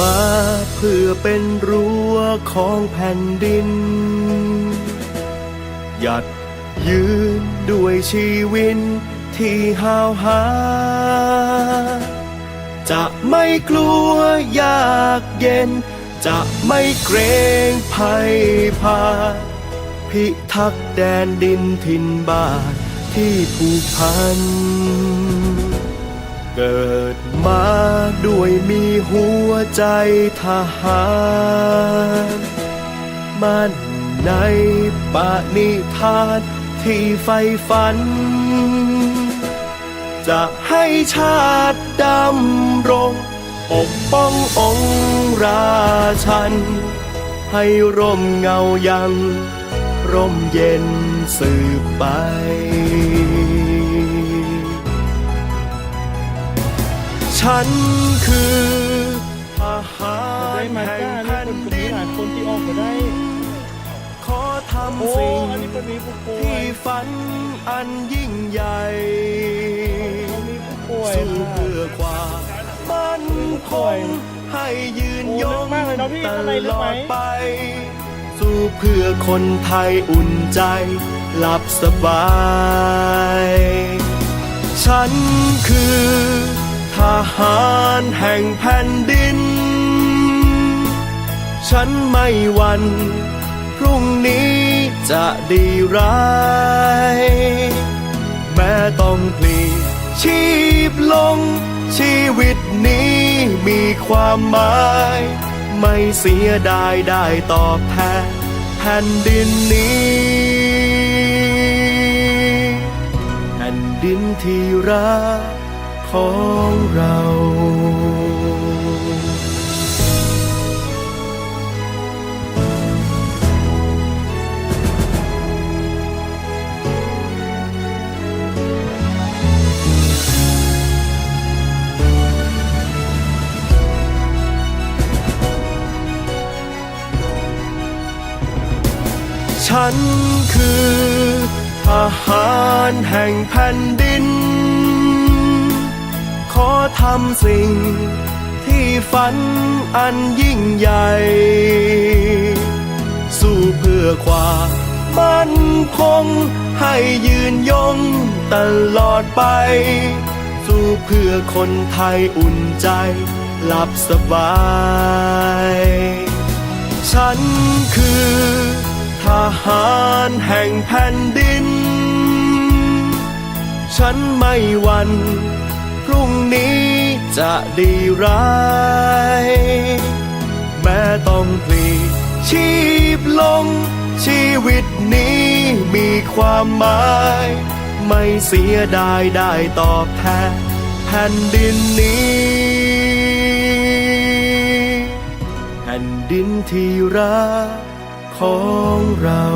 มาเพื่อเป็นรั้วของแผ่นดิน หยัดยืนด้วยชีวิตที่หาวหา จะไม่กลัวยากเย็น จะไม่เกรงภัยพา พิทักษ์แดนดินถิ่นบ้านที่ผูกพัน เกิดมา ด้วยมีหัวใจทหารมั่นในปณิธานที่ไฟฝัน จะให้ชาติดำรงปกป้ององค์ราชัน ให้ร่มเงายัง ร่มเย็นสืบไป ฉันคือทหารแห่งก้านี่แผ่นคนดินี้หลายคนที่ออกมาได้ ขอทำสิ่งที่ฝันอันยิ่งใหญ่สู้เพื่อความมั่นคงให้ยืนยงตลอดไป สู้เพื่อคนไทยอุ่นใจ หลับสบาย ฉันคือ ทหารแห่งแผ่นดิน ฉันไม่หวันพรุ่งนี้จะดีร้าย แม้ต้องพลีชีพลง ชีวิตนี้มีความหมาย ไม่เสียดายได้ตอบแทนแผ่นดินนี้แผ่นดินที่รัก ของเราฉันคือทหารแห่งแผ่นดินำสิ่ง ที่ฝันอันยิ่งใหญ่ สู้เพื่อความมั่นคง ให้ยืนยงตลอดไป สู้เพื่อคนไทยอุ่นใจ หลับสบาย ฉันคือทหารแห่งแผ่นดิน ฉันไม่วันพรุ่งนี้ จะดีร้าย แม้ต้องพลีชีพลง ชีวิตนี้มีความหมาย ไม่เสียดายได้ตอบแทนแผ่นดินนี้ แผ่นดินที่รักของเรา